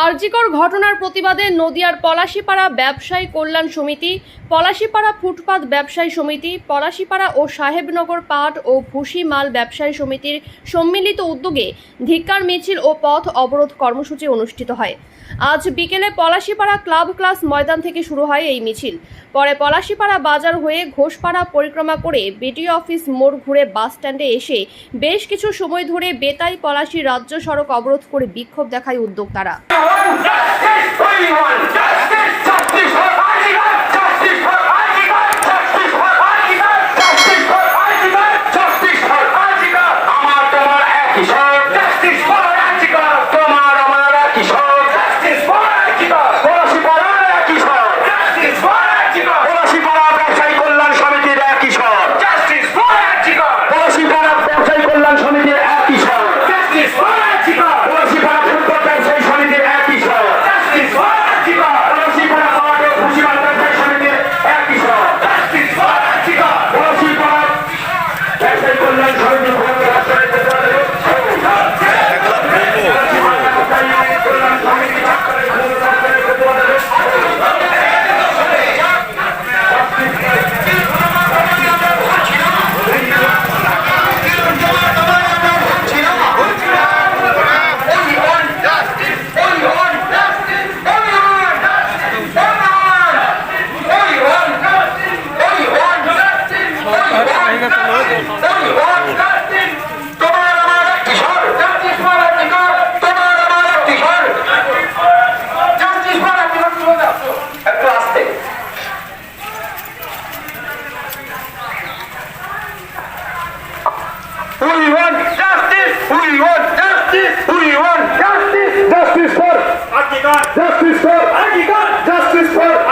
আরজিকর ঘটনার প্রতিবাদে নদিয়ার পলাশিপাড়া ব্যবসায়ী কল্যাণ সমিতি, পলাশিপাড়া ফুটপাত ব্যবসায়ী সমিতি, পলাশিপাড়া ও সাহেবনগর পাট ও ভুসি মাল ব্যবসায়ী সমিতির সম্মিলিত উদ্যোগে ধিক্কার, মিছিল ও পথ অবরোধ কর্মসূচি অনুষ্ঠিত হয়। আজ বিকেলে পলাশিপাড়া ক্লাব ক্লাস ময়দান থেকে শুরু হয় এই মিছিল। পরে পলাশিপাড়া বাজার হয়ে ঘোষপাড়া পরিক্রমা করে বিডিও অফিস মোড় ঘুরে বাস স্ট্যান্ডে এসে বেশ কিছু সময় ধরে বেতাই, পলাশি রাজ্য সড়ক অবরোধ করে বিক্ষোভ দেখায় উদ্যোক্তারা। Justice! We want justice! Justice for কল্যাণ সমিতির We want justice. We want justice. We want justice. Justice for. Justice for. Justice for.